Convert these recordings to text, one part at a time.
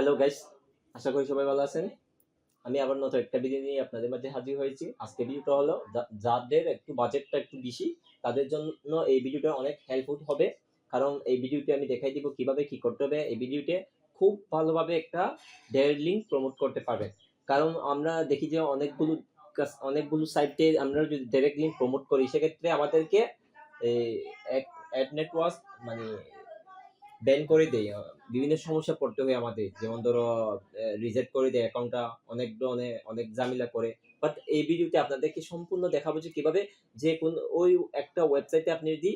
Hello guys আশা করি সবাই ভালো আছেন। আমি আবার নতুন একটা ভিডিও নিয়ে আপনাদের মাঝে হাজির হয়েছি। আজকে ভিডিওটা হলো যাদের একটু বাজেটটা একটু বেশি, তাদের জন্য এই ভিডিওটা অনেক হেল্পফুল হবে। কারণ এই ভিডিওতে আমি দেখাই দিব কীভাবে কি করতে হবে। এই ভিডিওতে খুব ভালোভাবে একটা ডেয়ার লিঙ্ক প্রমোট করতে পারবে। কারণ আমরা দেখি যে অনেকগুলো অনেকগুলো সাইটে আমরা যদি ডাইরেক্ট লিঙ্ক প্রমোট করি, সেক্ষেত্রে আমাদেরকে এক অ্যাড নেটওয়ার্ক মানে ব্যান করে দেয়। বিভিন্ন সমস্যা পড়তে হয় আমাদের। যেমন ধরো রিজেক্ট করে দেয় অ্যাকাউন্টটা অনেক ধরনের, অনেক ঝামেলা করে। বাট এই ভিডিওতে আপনাদেরকে সম্পূর্ণ দেখাবো যে কীভাবে যে কোন, ওই একটা ওয়েবসাইটে আপনি যদি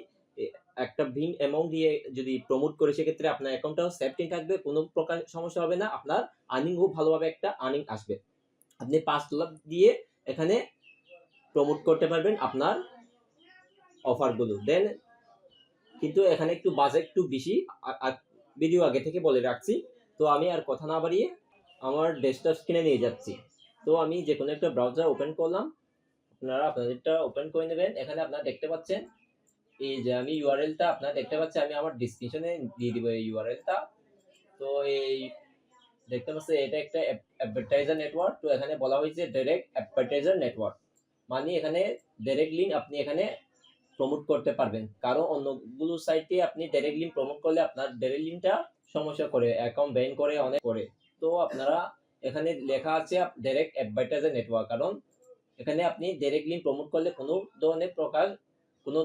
একটা ভিন অ্যামাউন্ট দিয়ে যদি প্রমোট করে, সেক্ষেত্রে আপনার অ্যাকাউন্টটাও সেফটি থাকবে। কোনো প্রকার সমস্যা হবে না। আপনার আর্নিংও ভালোভাবে একটা আর্নিং আসবে। আপনি পাঁচ লাখ দিয়ে এখানে প্রমোট করতে পারবেন আপনার অফারগুলো দেন কিন্তু এখানে একটু বাজেট একটু বেশি ভিডিও আগে থেকে বলে রাখছি। তো আমি আর কথা না বাড়িয়ে আমার ডেস্কটপ স্ক্রিনে নিয়ে যাচ্ছি। তো আমি যে কোনো একটা ব্রাউজার ওপেন করলাম। আপনারা আপনাদেরটা ওপেন করে নেবেন। এখানে আপনারা দেখতে পাচ্ছেন, এই যে আমি ইউআরএলটা আপনারা দেখতে পাচ্ছেন, আমি আমার ডিসক্রিপশনে দিয়ে দিব এই ইউআরএলটা তো এই দেখতে পাচ্ছেন, এটা একটা অ্যাডভার্টাইজার নেটওয়ার্ক তো এখানে বলা হয়েছে ডাইরেক্ট অ্যাডভার্টাইজার নেটওয়ার্ক মানে এখানে ডাইরেক্ট লিঙ্ক আপনি এখানে প্রমোট করতে পারবেন। কারণ অন্যগুলো সাইটে আপনি ডাইরেক্ট লিঙ্ক প্রমোট করলে আপনার ডাইরেক্ট লিঙ্কটা সমস্যা করে অ্যাকাউন্ট ব্যান করে, অনেক করে। তো আপনারা এখানে লেখা আছে ডাইরেক্ট অ্যাডভার্টাইজার নেটওয়ার্ক কারণ এখানে আপনি ডাইরেক্ট লিঙ্ক প্রমোট করলে কোনো ধরনের প্রকার, কোনো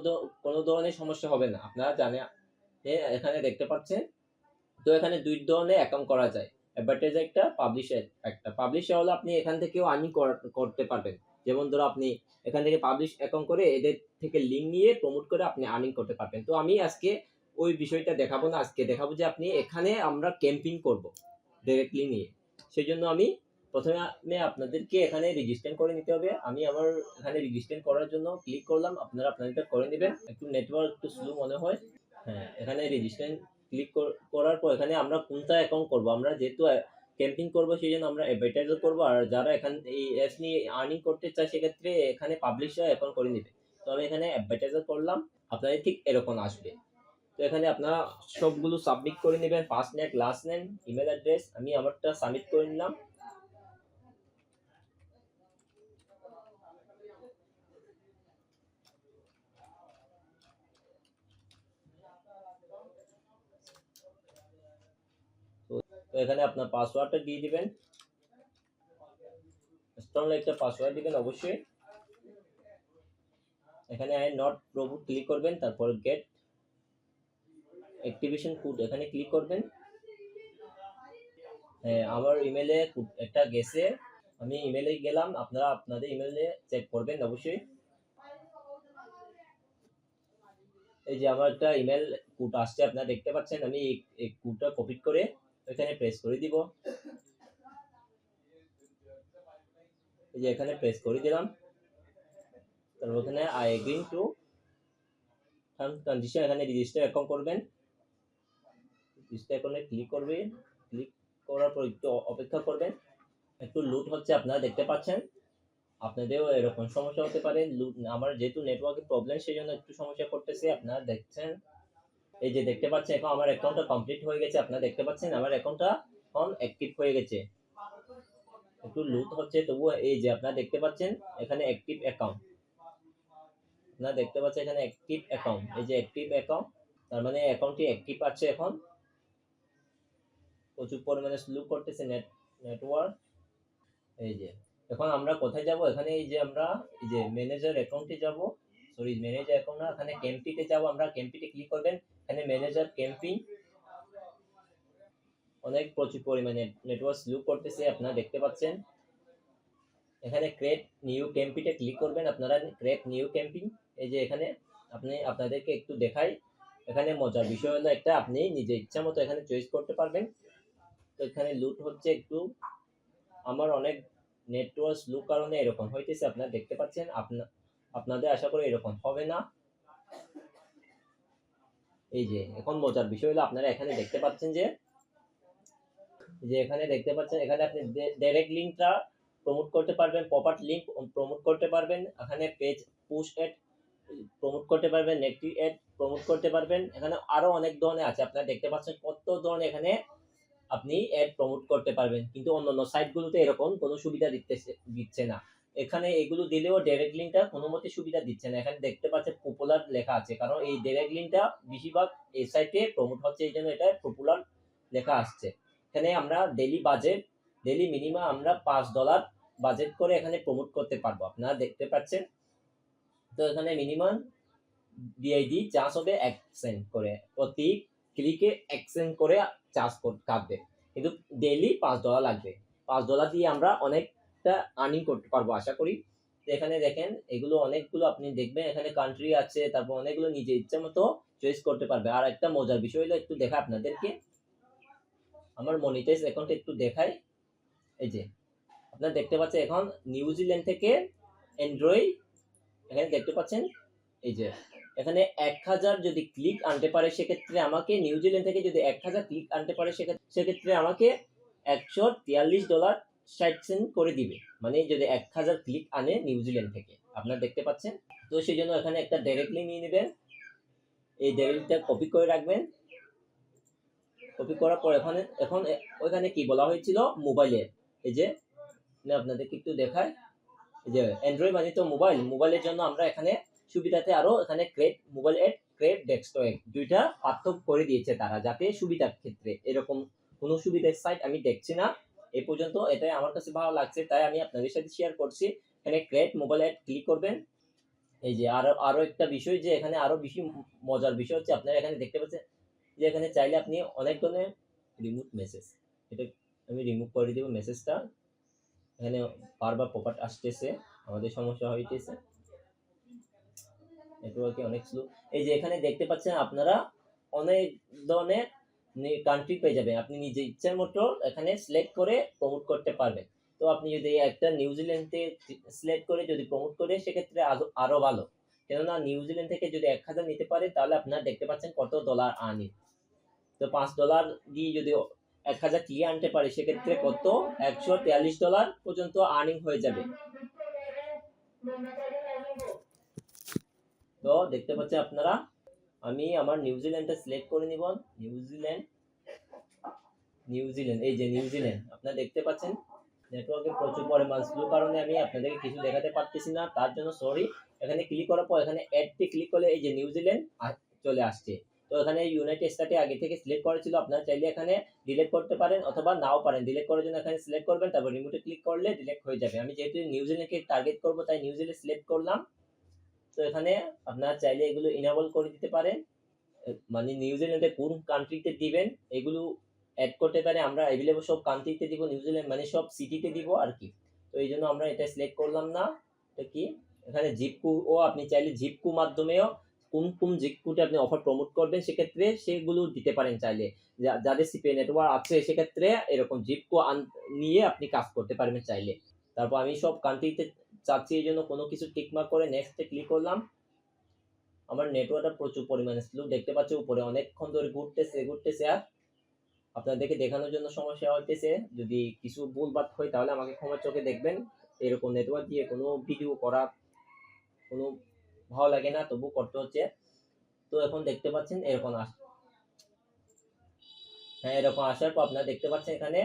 কোনো ধরনের সমস্যা হবে না। আপনারা জানে এখানে দেখতে পাচ্ছেন? তো এখানে দুই ধরনের অ্যাকাউন্ট করা যায়। অ্যাডভার্টাইজার একটা পাবলিশার একটা। পাবলিশার হলো আপনি এখান থেকেও আর্নিং করতে পারবেন। যেমন ধরো আপনি এখান থেকে পাবলিশ অ্যাকাউন্ট করে এদের থেকে লিঙ্ক নিয়ে প্রমোট করে আপনি আর্নিং করতে পারবেন। তো আমি আজকে ওই বিষয়টা দেখাবো না, আজকে দেখাবো যে আপনি এখানে আমরা ক্যাম্পিং করব ডাইরেক্টলি নিয়ে। সেই জন্য আমি প্রথমে আপনাদেরকে এখানে রেজিস্টার করে নিতে হবে। আমি আমার এখানে রেজিস্টার করার জন্য ক্লিক করলাম, আপনারা আপনাদেরটা করে নেবেন। একটু নেটওয়ার্ক একটু স্লো মনে হয়। হ্যাঁ এখানে রেজিস্টার ক্লিক করার পর এখানে আমরা কোনটা অ্যাকাউন্ট করব? আমরা যেহেতু ক্যাম্পিং করব, সেই জন্য আমরা অ্যাডভার্টাইজও করব। আর যারা এখান, এই অ্যাপস নিয়ে আর্নিং করতে চায়, সেক্ষেত্রে এখানে পাবলিশার অ্যাকাউন্ট করে নেবে। তো আমি এখানে অ্যাডভার্টাইজও করলাম, আপনাদের ঠিক এরকম আসবে। তো এখানে আপনারা সবগুলো সাবমিট করে নেবেন first name last name email address আমি আমারটা সাবমিট করে নিলাম তো তো এখানে আপনার পাসওয়ার্ডটা দিয়ে দিবেন। স্ট্রং একটা পাসওয়ার্ড দিবেন অবশ্যই। এখানে আই নট প্রভু ক্লিক করবেন, তারপর গেট অ্যাক্টিভেশন কোড এখানে ক্লিক করবেন। হ্যাঁ আমার ইমেলে একটা গেছে। আমি ইমেলে গেলাম, আপনারা আপনাদের ইমেলে চেক করবেন অবশ্যই। এই যে আমার একটা ইমেল কোড আসছে, আপনারা দেখতে পাচ্ছেন, আমি এই- এই কোডটা কপি করে এখানে প্রেস করে দিব। এই যে এখানে প্রেস করে দিলাম। তারপর ওখানে আই এগ্রিং টু কন্ডিশন এখানে রেজিস্টার অ্যাকাউন্ট করবেন। রেজিস্টার অ্যাকাউন্টে ক্লিক করবেন ক্লিক করার পর একটু অপেক্ষা করবেন। একটু লুট হচ্ছে, আপনারা দেখতে পাচ্ছেন। আপনাদেরও এরকম সমস্যা হতে পারে। লুট আমার যেহেতু নেটওয়ার্কের প্রবলেম সেই জন্য একটু সমস্যা করতেছে। আপনারা দেখছেন। এই যে দেখতে পাচ্ছেন, এখন আমার অ্যাকাউন্টটা কমপ্লিট হয়ে গেছে। আপনারা দেখতে পাচ্ছেন, আমার অ্যাকাউন্টটা এখন অ্যাক্টিভ হয়ে গেছে। একটু লুট হচ্ছে, তবুও এই যে আপনারা দেখতে পাচ্ছেন, এখানে অ্যাক্টিভ অ্যাকাউন্ট আপনারা দেখতে পাচ্ছেন, এখানে অ্যাক্টিভ অ্যাকাউন্ট এই যে অ্যাক্টিভ অ্যাকাউন্ট তার মানে অ্যাকাউন্টটি অ্যাক্টিভ আছে এখন। প্রচুর পরিমাণে স্লো করতেছে নেট নেটওয়ার্ক এই যে, এখন আমরা কোথায় যাব? এখানে এই যে আমরা, এই যে ম্যানেজার অ্যাকাউন্টে যাব। সরি ম্যানেজার অ্যাকাউন্ট না এখানে ক্যাম্পিতে যাব আমরা। ক্যাম্পিতে ক্লিক করবেন এখানে ম্যানেজার ক্যাম্পিং অনেক প্রচুর পরিমাণে নেটওয়ার্ক স্লো করতেছে আপনারা দেখতে পাচ্ছেন। এখানে ক্রিয়েট নিউ ক্যাম্পিতে ক্লিক করবেন আপনারা ক্রিয়েট নিউ ক্যাম্পিং এই যে এখানে আপনি আপনাদেরকে একটু দেখাই। এখানে মজার বিষয় হলো একটা আপনি নিজে ইচ্ছা মতো এখানে চয়েস করতে পারবেন। তো এখানে লুট হচ্ছে একটু আমার অনেক নেটওয়ার্ক স্লো কারণে এরকম হইতেছে আপনারা দেখতে পাচ্ছেন। আপনা আপনাদের আশা করি এরকম হবে না। এই যে, এখন মজার বিষয় হলো আপনারা এখানে দেখতে পাচ্ছেন যে যে এখানে দেখতে পাচ্ছেন, এখানে আপনি ডাইরেক্ট লিঙ্কটা প্রমোট করতে পারবেন পপ লিঙ্ক প্রমোট করতে পারবেন, এখানে পেজ পুশ অ্যাড প্রমোট করতে পারবেন নেগেটিভ অ্যাড প্রমোট করতে পারবেন, এখানে আরও অনেক ধরনের আছে, আপনারা দেখতে পাচ্ছেন কত ধরনের এখানে আপনি অ্যাড প্রমোট করতে পারবেন, কিন্তু অন্যান্য সাইটগুলোতে এরকম কোনো সুবিধা দিতেছে, দিচ্ছে না। এখানে এগুলো দিলেও ডাইরেক্ট লিঙ্কটা কোনো মতে সুবিধা দিচ্ছে না। এখানে দেখতে পাচ্ছে পপুলার লেখা আছে, কারণ এই ডাইরেক্ট লিঙ্কটা বেশিরভাগ এই সাইটে প্রমোট হচ্ছে, এই জন্য এটা পপুলার লেখা আসছে। এখানে আমরা ডেলি বাজেট ডেলি মিনিমাম আমরা পাঁচ ডলার বাজেট করে এখানে প্রমোট করতে পারব। আপনারা দেখতে পাচ্ছেন, তো এখানে মিনিমাম ডিআইডি চার্জ হবে এক সেন্ট করে। প্রতি ক্লিকে এক সেন্ট করে চার্জ কাটবে। কিন্তু ডেইলি পাঁচ ডলার লাগবে। পাঁচ ডলার দিয়ে আমরা অনেকটা আর্নিং করতে পারব, আশা করি। তো এখানে দেখেন, এগুলো অনেকগুলো আপনি দেখবেন, এখানে কান্ট্রি আছে, তারপর অনেকগুলো নিজে ইচ্ছা মতো চয়েস করতে পারবে। আর একটা মজার বিষয় হলো, একটু দেখা আপনাদেরকে। আমার মনিটাইজ অ্যাকাউন্ট একটু দেখাই। এই যে, আপনারা দেখতে পাচ্ছেন এখন নিউজিল্যান্ড থেকে অ্যান্ড্রয়েড এখানে দেখতে পাচ্ছেন, এই যে, এখানে এক হাজার যদি ক্লিক আনতে পারে, সেক্ষেত্রে আমাকে নিউজিল্যান্ড থেকে যদি এক হাজার ক্লিক আনতে পারে, সেক্ষেত্রে আমাকে একশো তিয়াল্লিশ ডলার সেন্ট করে দিবে। মানে যদি এক হাজার ক্লিক আনে নিউজিল্যান্ড থেকে। আপনারা দেখতে পাচ্ছেন? তো সেই জন্য এখানে একটা ডাইরেক্টলি নিয়ে নেবেন। এই ডাইরেক্টটা কপি করে রাখবেন। কপি করার পর এখানে, এখন ওইখানে কি বলা হয়েছিল? মোবাইলের এই যে আপনাদেরকে একটু দেখাই। এই যে অ্যান্ড্রয়েড মানে তো মোবাইল মোবাইলের জন্য আমরা এখানে সুবিধাতে আরও এখানে create mobile ad create desktop ad দুইটা পার্থক্য করে দিয়েছে তারা, যাতে সুবিধার ক্ষেত্রে। এরকম কোনো সুবিধার সাইট আমি দেখছি না। এই পর্যন্ত এটাই আমার কাছে ভালো লাগছে, তাই আমি আপনাদের সাথে শেয়ার করছি। এখানে ক্রেড মোবাইল অ্যাড ক্লিক করবেন। এই যে আরও আরও একটা বিষয় যে এখানে আরও বেশি মজার বিষয় হচ্ছে, আপনারা এখানে দেখতে পাচ্ছেন যে এখানে চাইলে আপনি অনেক ধরনের রিমুভ মেসেজ এটা আমি রিমুভ করে দেবো মেসেজটা এখানে বারবার পপাট আসতেছে, আমাদের সমস্যা হইতেছে। নেটওয়ার্কে অনেক স্লো এই যে এখানে দেখতে পাচ্ছেন আপনারা অনেক ধরনের কান্ট্রি পেয়ে যাবেন। আপনি নিজে ইচ্ছার মতো এখানে সিলেক্ট করে প্রমোট করতে পারবেন। তো আপনি যদি একটা নিউজিল্যান্ডে সিলেক্ট করে যদি প্রমোট করে, সেক্ষেত্রে আরো- আরও ভালো। কেননা নিউজিল্যান্ড থেকে যদি এক হাজার নিতে পারে, তাহলে আপনারা দেখতে পাচ্ছেন কত ডলার আনি তো পাঁচ ডলার দিয়ে যদি এক হাজার ক্লিয়ে আনতে পারে, সেক্ষেত্রে কত? একশো তেয়াল্লিশ ডলার পর্যন্ত আর্নিং হয়ে যাবে। তো দেখতে পাচ্ছেন আপনারা আমি আমার নিউজিল্যান্ডটা সিলেক্ট করে নিব। নিউজিল্যান্ড নিউজিল্যান্ড এই যে নিউজিল্যান্ড আপনারা দেখতে পাচ্ছেন? নেটওয়ার্কে প্রচুর পরিমাণ। স্লো কারণে আমি আপনাদেরকে কিছু দেখাতে পারতেছি না, তার জন্য সরি এখানে ক্লিক করার পর এখানে অ্যাডতে ক্লিক করলে এই যে নিউজিল্যান্ড চলে আসছে। তো এখানে ইউনাইটেড স্টেটে আগে থেকে সিলেক্ট করা ছিল, আপনারা চাইলে এখানে ডিলিট করতে পারেন অথবা নাও পারেন। ডিলিট করার জন্য এখানে সিলেক্ট করবেন, তারপর রিমোটে ক্লিক করলে ডিলিট হয়ে যাবে। আমি যেহেতু নিউজিল্যান্ডকে টার্গেট করব, তাই নিউজিল্যান্ড সিলেক্ট করলাম। তো এখানে আপনারা চাইলে এগুলো ইনেবল করে দিতে পারেন। মানে নিউজিল্যান্ডে কোন কান্ট্রিতে দিবেন, এগুলো অ্যাড করতে পারে। আমরা অ্যাভেলেবল সব কান্ট্রিতে দিব নিউজিল্যান্ড মানে সব সিটিতে দিব আর কি। তো এই জন্য আমরা এটা সিলেক্ট করলাম না। এটা কি? এখানে জিপকু ও, আপনি চাইলে জিপকু মাধ্যমেও কোন কোন জিপকুতে আপনি অফার প্রমোট করবেন, সেক্ষেত্রে সেগুলো দিতে পারেন চাইলে। যাদের সিপি নেটওয়ার্ক আছে, সেক্ষেত্রে এরকম জিপকু নিয়ে আপনি কাজ করতে পারবেন চাইলে। তারপর আমি সব কান্ট্রিতে চাচ্ছি এই জন্য কোনো কিছু টিকমার্ক করে নেক্সটে ক্লিক করলাম। আমার নেটওয়ার্কটা প্রচুর পরিমাণে স্লো দেখতে পাচ্ছি উপরে অনেকক্ষণ ধরে ঘুরতেছে ঘুরতেছে আর আপনাদেরকে দেখানোর জন্য সমস্যা হইতেছে। যদি কিছু ভুল বাদ হয় তাহলে আমাকে ক্ষমার চোখে দেখবেন। এরকম নেটওয়ার্ক দিয়ে কোনো ভিডিও করা কোনো ভালো লাগে না, তবু করতে হচ্ছে। তো এখন দেখতে পাচ্ছেন, এরকম আস হ্যাঁ এরকম আসার পর আপনারা দেখতে পাচ্ছেন এখানে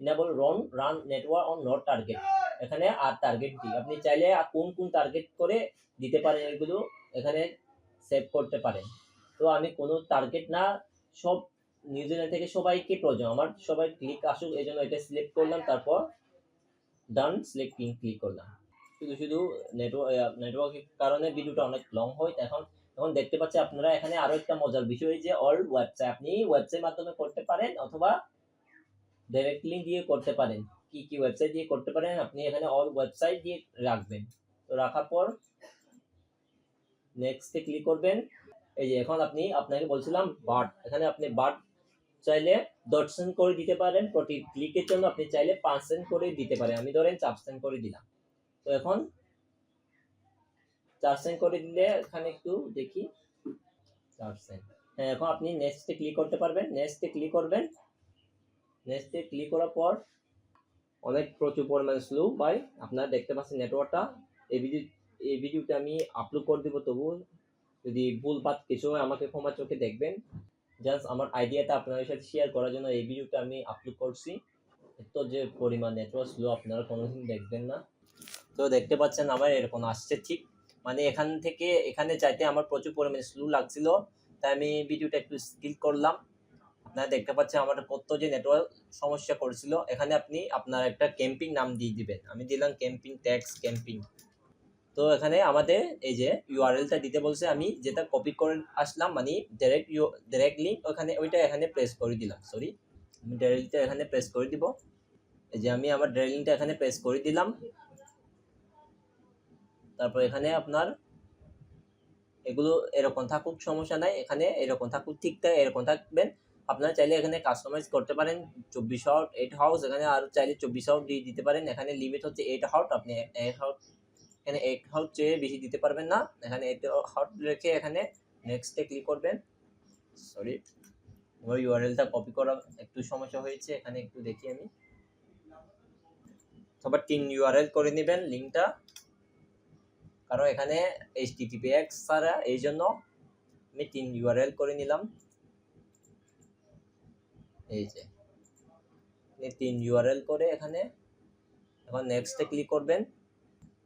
enable run run network on not target এখানে আর টার্গেট দিই আপনি চাইলে কোন কোন টার্গেট করে দিতে পারেন এগুলো এখানে সেভ করতে পারেন। তো আমি কোনো টার্গেট না, সব নিউজিল্যান্ড থেকে সবাইকে প্রয়োজন। আমার সবাই ক্লিক আসুক, এই জন্য এটা সিলেক্ট করলাম, তারপর ডান সিলেক্ট ক্লিক করলাম। শুধু শুধু নেটওয়ার্ক নেটওয়ার্কের কারণে ভিডিওটা অনেক লং হয়। এখন এখন দেখতে পাচ্ছি আপনারা এখানে আরও একটা মজার বিষয় যে অল ওয়েবসাইট আপনি ওয়েবসাইট মাধ্যমে করতে পারেন অথবা ডাইরেক্ট লিঙ্ক দিয়ে করতে পারেন। কি কি ওয়েবসাইট দিয়ে করতে পারেন, আপনি এখানে অল ওয়েবসাইট দিয়ে রাখবেন। তো রাখার পর নেক্সটে ক্লিক করবেন। এই যে এখন আপনি, আপনাকে বলছিলাম বার্ড এখানে আপনি বার্ড চাইলে সেন্ট করে দিতে পারেন, প্রতি ক্লিকের জন্য আপনি চাইলে পাঁচ সেন্ট করে দিতে পারেন। আমি ধরেন চার সেন্ট করে দিলাম। তো এখন চার সেন্ট করে দিলে এখানে একটু দেখি, চার সেন্ট হ্যাঁ এখন আপনি নেক্সটে ক্লিক করতে পারবেন। নেক্সটে ক্লিক করবেন। নেক্সটে ক্লিক করার পর অনেক প্রচুর পরিমাণে স্লো বাই আপনারা দেখতে পাচ্ছেন নেটওয়ার্কটা এই ভিডিও এই ভিডিওটা আমি আপলোড করে দেবো তবু যদি ভুল বাদ কিছু হয় আমাকে ক্ষমা চোখে দেখবেন। জাস্ট আমার আইডিয়াটা আপনাদের সাথে শেয়ার করার জন্য এই ভিডিওটা আমি আপলোড করছি। এত যে পরিমাণ নেটওয়ার্ক স্লো আপনারা কোনোদিন দেখবেন না। তো দেখতে পাচ্ছেন আমার এরকম আসছে ঠিক। মানে এখান থেকে, এখানে চাইতে আমার প্রচুর পরিমাণে স্লো লাগছিল। তাই আমি ভিডিওটা একটু স্কিল করলাম। আপনারা দেখতে পাচ্ছেন আমার কত যে নেটওয়ার্ক সমস্যা করছিল। এখানে আপনি আপনার একটা ক্যাম্পিং নাম দিয়ে দিবেন। আমি দিলাম ক্যাম্পিং ট্যাক্স ক্যাম্পিং তো এখানে আমাদের এই যে ইউআরএলটা দিতে বলছে, আমি যেটা কপি করে আসলাম মানে ডাইরেক্ট ইউ ডাইরেক্ট লিঙ্ক ওখানে, ওইটা এখানে প্রেস করে দিলাম সরি আমি ডাইরেক্টটা এখানে প্রেস করে দিব। এই যে আমি আমার ডাইরেক্ট লিঙ্কটা এখানে প্রেস করে দিলাম। তারপর এখানে আপনার এগুলো এরকম থাকুক, সমস্যা নাই। এখানে এরকম থাকুক ঠিকঠাক এরকম থাকবেন। আপনারা চাইলে এখানে কাস্টমাইজ করতে পারেন, চব্বিশ আউট এইট হাউস এখানে আর চাইলে চব্বিশ আউট দিয়ে দিতে পারেন। এখানে লিমিট হচ্ছে এইট হাউট আপনি এইট হাউট এখানে এইট হাউট চেয়ে বেশি দিতে পারবেন না। এখানে এইট হাউট রেখে এখানে নেক্সটে ক্লিক করবেন। সরি আমার ইউআরএলটা কপি করা একটু সমস্যা হয়েছে, এখানে একটু দেখি আমি। সবার তিন ইউআরএল করে নেবেন লিঙ্কটা কারণ এখানে এইচ টিটিপিএক্স ছাড়া, এই জন্য আমি তিন ইউআরএল করে নিলাম। এই যে তিন ইউআরএল করে এখানে, এখন নেক্সটে ক্লিক করবেন,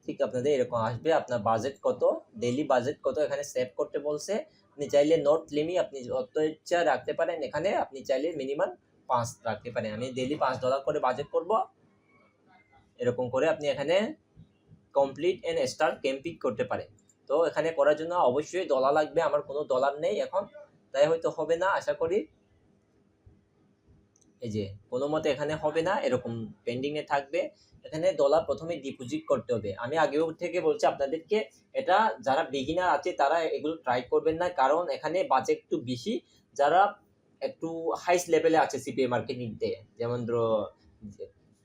ঠিক আপনাদের এরকম আসবে, আপনার বাজেট কত ডেইলি বাজেট কত এখানে সেভ করতে বলছে, আপনি চাইলে নোট লিমি আপনি যত ইচ্ছা রাখতে পারেন এখানে, আপনি চাইলে মিনিমাম পাঁচ রাখতে পারেন, আমি ডেইলি পাঁচ ডলার করে বাজেট করব, এরকম করে আপনি এখানে কমপ্লিট এন্ড স্টার্ট ক্যাম্পিং করতে পারেন, তো এখানে করার জন্য অবশ্যই ডলার লাগবে, আমার কোনো ডলার নেই এখন, তাই হয়তো হবে না, আশা করি এই যে, কোনো মতে এখানে হবে না, এরকম পেন্ডিংয়ে থাকবে। এখানে ডলার প্রথমে ডিপোজিট করতে হবে। আমি আগেও থেকে বলছি আপনাদেরকে, এটা যারা বিগিনার আছে, তারা এগুলো ট্রাই করবেন না। কারণ এখানে বাজেট একটু বেশি। যারা একটু হাইস লেভেলে আছে সিপিএ মার্কেটিংতে যেমন ধরো,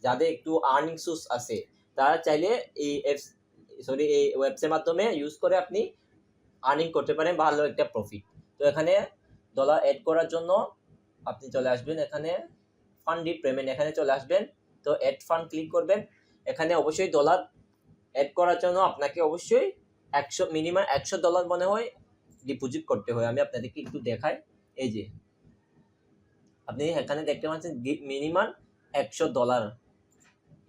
যাদের একটু আর্নিং সোর্স আছে, তারা চাইলে এই অ্যাপস সরি এই ওয়েবসের মাধ্যমে ইউজ করে আপনি আর্নিং করতে পারেন ভালো একটা প্রফিট তো এখানে ডলার অ্যাড করার জন্য আপনি চলে আসবেন এখানে। ফান্ডিড পেমেন্ট এখানে চলে আসবেন। তো অ্যাড ফান্ড ক্লিক করবেন। এখানে অবশ্যই ডলার অ্যাড করার জন্য আপনাকে অবশ্যই একশো মিনিমাম একশো ডলার মনে হয় ডিপোজিট করতে হয়। আমি আপনাদেরকে একটু দেখাই। এই যে, আপনি এখানে দেখতে পাচ্ছেন মিনিমাম একশো ডলার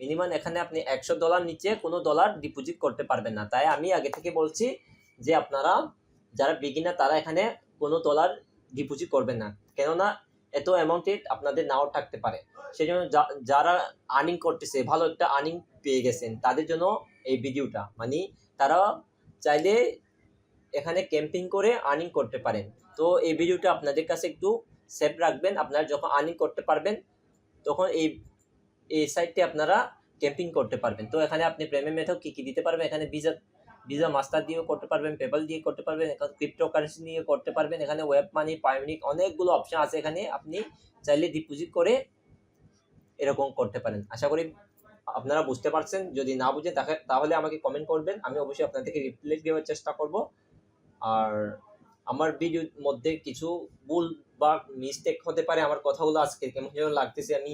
মিনিমাম এখানে আপনি একশো ডলার নিচে কোনো ডলার ডিপোজিট করতে পারবেন না। তাই আমি আগে থেকে বলছি যে আপনারা, যারা বিগিনার তারা এখানে কোনো ডলার ডিপোজিট করবেন না। কেননা এত অ্যামাউন্টে আপনাদের নাও থাকতে পারে। সেই জন্য যারা আর্নিং করতেছে, ভালো একটা আর্নিং পেয়ে গেছেন, তাদের জন্য এই ভিডিওটা মানে তারা চাইলে এখানে ক্যাম্পিং করে আর্নিং করতে পারেন। তো এই ভিডিওটা আপনাদের কাছে একটু সেভ রাখবেন। আপনারা যখন আর্নিং করতে পারবেন, তখন এই এই সাইটটি আপনারা ক্যাম্পিং করতে পারবেন। তো এখানে আপনি প্রেমের মেথড কী কী দিতে পারবেন? এখানে ভিসা ভিসা মাস্টার দিয়েও করতে পারবেন পেপাল দিয়ে করতে পারবেন, এখানে ক্রিপ্টো কারেন্সি নিয়ে করতে পারবেন, এখানে ওয়েব মানি পাইনিক অনেকগুলো অপশন আছে এখানে। আপনি চাইলে ডিপোজিট করে এরকম করতে পারেন। আশা করি আপনারা বুঝতে পারছেন। যদি না বুঝে তাহলে আমাকে কমেন্ট করবেন। আমি অবশ্যই আপনাদেরকে রিপ্লাই দেওয়ার চেষ্টা করব। আর আমার ভিডিওর মধ্যে কিছু ভুল বা মিস্টেক হতে পারে, আমার কথাগুলো আজকে কেমন যেন লাগতেছে, আমি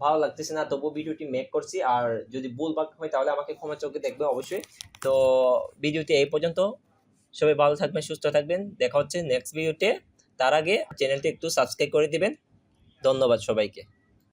ভালো লাগতেছে না, তবুও ভিডিওটি মেক করছি। আর যদি ভুল বাক হয়, তাহলে আমাকে ক্ষমা চোখে দেখবে অবশ্যই। তো ভিডিওটি এই পর্যন্ত। সবাই ভালো থাকবেন, সুস্থ থাকবেন। দেখা হচ্ছে নেক্সট ভিডিওতে তার আগে চ্যানেলটি একটু সাবস্ক্রাইব করে দিবেন। ধন্যবাদ সবাইকে।